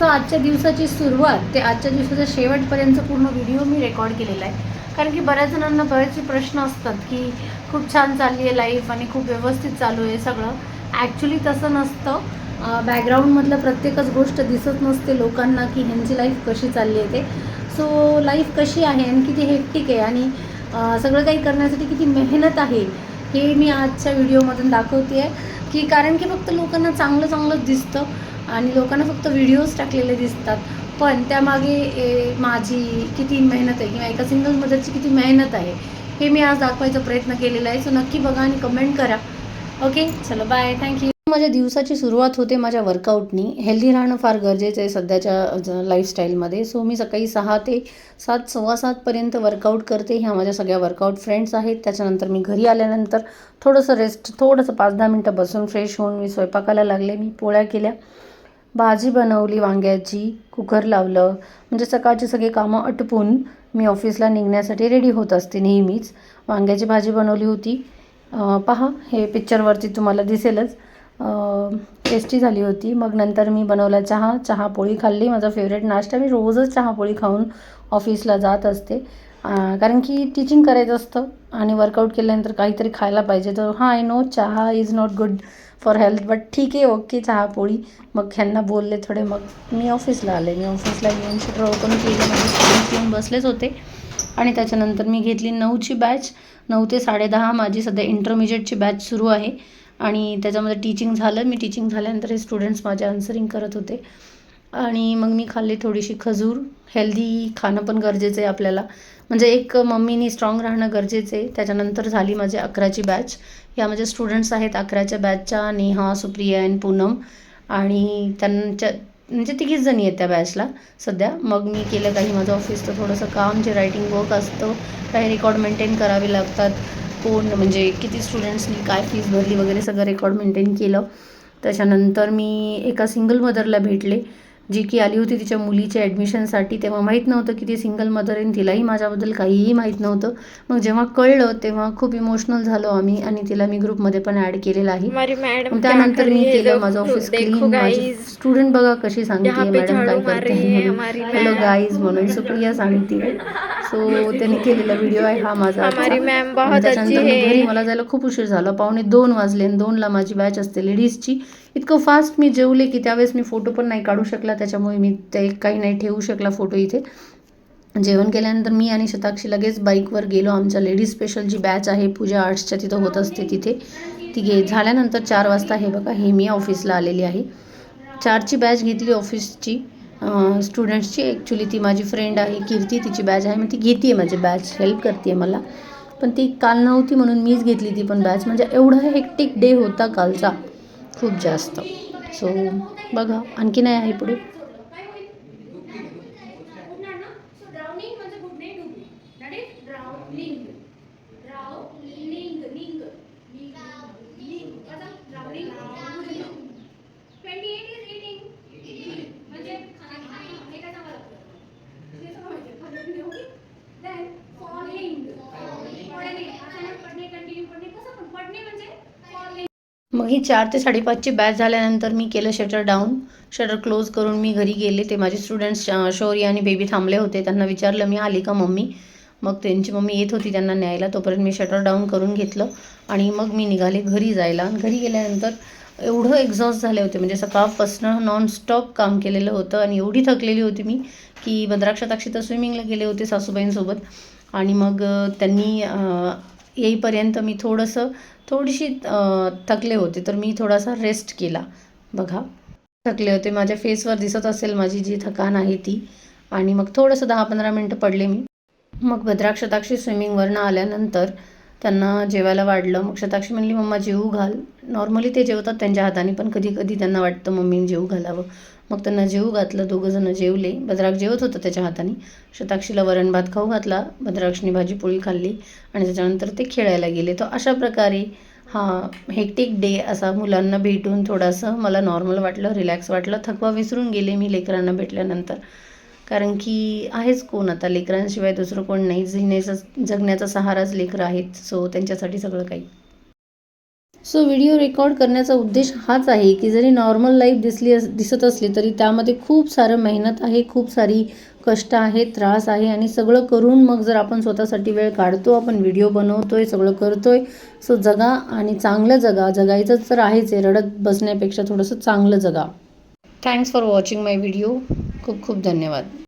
So आजच्या दिवसाची सुरुवात ते आजच्या दिवसाच्या शेवटपर्यंत पूर्ण व्हिडिओ मी रेकॉर्ड केलेला आहे. कारण की बऱ्याच जणांना बरेचसे प्रश्न असतात की खूप छान चालली आहे लाईफ आणि खूप व्यवस्थित चालू आहे सगळं. ॲक्च्युली तसं नसतं. बॅकग्राऊंडमधलं प्रत्येकच गोष्ट दिसत नसते लोकांना की ह्यांची लाईफ कशी चालली आहे ते. सो लाईफ कशी आहे आणि किती हेक्टिक आहे आणि सगळं काही करण्यासाठी किती मेहनत आहे हे मी आजच्या व्हिडिओमधून दाखवते आहे की कारण की फक्त लोकांना चांगलं चांगलंच दिसतं. आणि लोकांना फक्त व्हिडिओज टाकलेले दिसतात. पण त्यामागे माझी किती मेहनत आहे किंवा एका सिंगल मदरची किती मेहनत आहे हे मी आज दाखवायचा प्रयत्न केलेला आहे. सो नक्की बघा आणि कमेंट करा. ओके चलो बाय थँक्यू माझ्या दिवसाची सुरुवात होते माझ्या वर्कआउटनी हेल्दी राहणं फार गरजेचं आहे सध्याच्या लाईफस्टाईलमध्ये सो मी सकाळी सहा ते सात सव्वा सातपर्यंत वर्कआउट करते. ह्या माझ्या सगळ्या वर्कआउट फ्रेंड्स आहेत. त्याच्यानंतर मी घरी आल्यानंतर थोडंसं रेस्ट थोडंसं पाच दहा मिनटं बसून फ्रेश होऊन मी स्वयंपाकाला लागले. मी पोळ्या केल्या. भाजी बनवली वांग्याची कुकर लावलं. म्हणजे सकाळची सगळी कामं आटपून मी ऑफिसला निघण्यासाठी रेडी होत असते नेहमीच. वांग्याची भाजी बनवली होती. पहा हे पिक्चरवरती तुम्हाला दिसेलच. टेस्टी झाली होती. मग नंतर मी बनवला चहा. चहा पोळी खाल्ली. माझा फेवरेट नाश्ता. मी रोजच चहा पोळी खाऊन ऑफिसला जात असते. कारण की टीचिंग करायचं असतं आणि वर्कआउट केल्यानंतर काहीतरी खायला पाहिजे. तर हां I know chaha is not good for health but ठीक आहे ओके चहा पोळी. मग ह्यांना बोलले थोडे मग मी ऑफिसला आले. मी ऑफिसला येऊन शटर ओपन केले माझे येऊन बसलेच होते. आणि त्याच्यानंतर मी घेतली नऊची बॅच नऊ ते साडेदहा माझी सध्या इंटरमिजिएटची बॅच सुरू आहे. आणि त्याच्यामध्ये टीचिंग झालं. मी टीचिंग झाल्यानंतर हे स्टुडंट्स माझे आन्सरिंग करत होते. आणि मग मी खाल्ली थोडीशी खजूर. हेल्दी खाणं पण गरजेचं आहे आपल्याला. म्हणजे एक मम्मीनी स्ट्रॉंग राहणं गरजेचं आहे. त्याच्यानंतर झाली माझी अकराची बॅच या माझ्या स्टुडंट्स आहेत अकराच्या बॅचच्या नेहा सुप्रिया अँड पूनम. आणि त्यांच्या म्हणजे तिघीच जणी आहेत त्या बॅचला सध्या. मग मी केलं काही माझं ऑफिसचं थोडंसं काम जे रायटिंग वर्क असतं काही रेकॉर्ड मेंटेन करावे लागतात. कोण म्हणजे किती स्टुडंट्सनी काय फीस भरली वगैरे सगळं रेकॉर्ड मेंटेन केलं. त्याच्यानंतर मी एका सिंगल मदरला भेटले. जी की आली होती तिच्या मुलीच्या ॲडमिशनसाठी तेव्हा माहीत नव्हतं की ती सिंगल मदर आहे तिलाही माझ्याबद्दल काहीही माहीत नव्हतं. मग जेव्हा कळलं तेव्हा खूप इमोशनल झालो आम्ही आणि तिला मी ग्रुपमध्ये पण ॲड केलेलं आहे. त्यानंतर मी केलं माझं ऑफिस क्लीन स्टुडंट बघा कशी सांगते मॅडम काय करते हॅलो। गाईज म्हणून सुप्रिया सांगते. सो त्यांनी केलेला व्हिडिओ आहे हा माझा. त्याच्यानंतर घरी मला जायला खूप उशीर झाला. पावणे दोन वाजले आणि दोनला माझी बॅच असते लेडीजची इतकं फास्ट मी जेवले की त्यावेळेस मी फोटो पण नाही काढू शकला. त्याच्यामुळे मी ते काही नाही ठेवू शकला फोटो इथे. जेवण केल्यानंतर मी आणि शताक्षी लगेच बाईकवर गेलो. आमच्या लेडीज स्पेशल जी बॅच आहे पूजा आर्ट्सच्या तिथं होत असते तिथे. ती गे झाल्यानंतर चार वाजता हे बघा हे मी ऑफिसला आलेली आहे. चारची बॅच घेतली ऑफिसची स्टुडंट्सची ॲक्च्युली ती माझी फ्रेंड आहे कीर्ती तिची बॅच आहे. मग ती घेते आहे माझी बॅच हेल्प करते मला. पण ती काल नव्हती म्हणून मीच घेतली ती पण बॅच म्हणजे एवढा हेक्टिक डे होता कालचा. खूप जास्त. सो बघा आणखी नाही आहे पुढे. मग ही चार ते साडेपाचची बॅच झाल्यानंतर मी केलं शटर डाऊन शटर क्लोज करून मी घरी गेले. ते माझे स्टुडंट्स शौर्य आणि बेबी थांबले होते. त्यांना विचारलं मी आली का मम्मी? मग त्यांची मम्मी येत होती त्यांना न्यायला. तोपर्यंत मी शटर डाऊन करून घेतलं. आणि मग मी निघाले घरी जायला. आणि घरी गेल्यानंतर एवढं एक्झॉस्ट झाले होते. म्हणजे सकाळपासनं नॉनस्टॉप काम केलेलं होतं. आणि एवढी थकलेली होती मी की भद्राक्षताक्षी तर स्विमिंगला गेले होते सासूबाईंसोबत. आणि मग त्यांनी येईपर्यंत मी थोडंसं थोडीशी थकले होते. तर मी थोडासा रेस्ट केला. बघा. थकले होते. माझ्या फेसवर दिसत असेल माझी जी थकान आहे ती. आणि मग थोडंसं दहा पंधरा मिनटं पडले मी. मग भद्राक्षताक्षी स्विमिंगवरनं आल्यानंतर त्यांना जेवायला वाढलं. मग शताक्षी म्हणली मम्मा जेवू घाल. नॉर्मली ते जेवतात त्यांच्या हाताने पण कधी कधी त्यांना वाटतं मम्मीने जेवू घालावं. मग त्यांना जेवू घातलं दोघंजणं जेवले. भद्राक जेवत होतं त्याच्या हाताने. शताक्षीला वरण भात खाऊ घातला. भद्राक्षनी भाजी पोळी खाल्ली आणि त्याच्यानंतर ते खेळायला गेले. तर अशा प्रकारे हा हेक्टिक डे असा मुलांना भेटून थोडासा मला नॉर्मल वाटलं रिलॅक्स वाटलं. थकवा विसरून गेले मी लेकरांना भेटल्यानंतर. कारण की आहेच कोण आता लेकरांशिवाय दुसरं कोण नाही. जिण्याचा जगण्याचा सहाराच लेकरं आहेत. सो त्यांच्यासाठी सगळं काही. सो व्हिडिओ रेकॉर्ड करण्याचा उद्देश हाच आहे की जरी नॉर्मल लाईफ दिसली अस दिसत असली तरी त्यामध्ये खूप सारं मेहनत आहे खूप सारी कष्ट आहे त्रास आहे आणि सगळं करून मग जर आपण स्वतःसाठी वेळ काढतो आपण व्हिडिओ बनवतोय सगळं करतोय सो जगा आणि चांगलं जगा. जगायचंच तर आहेच आहे. रडत बसण्यापेक्षा थोडंसं चांगलं जगा. Thanks for watching my video खूप खूप धन्यवाद.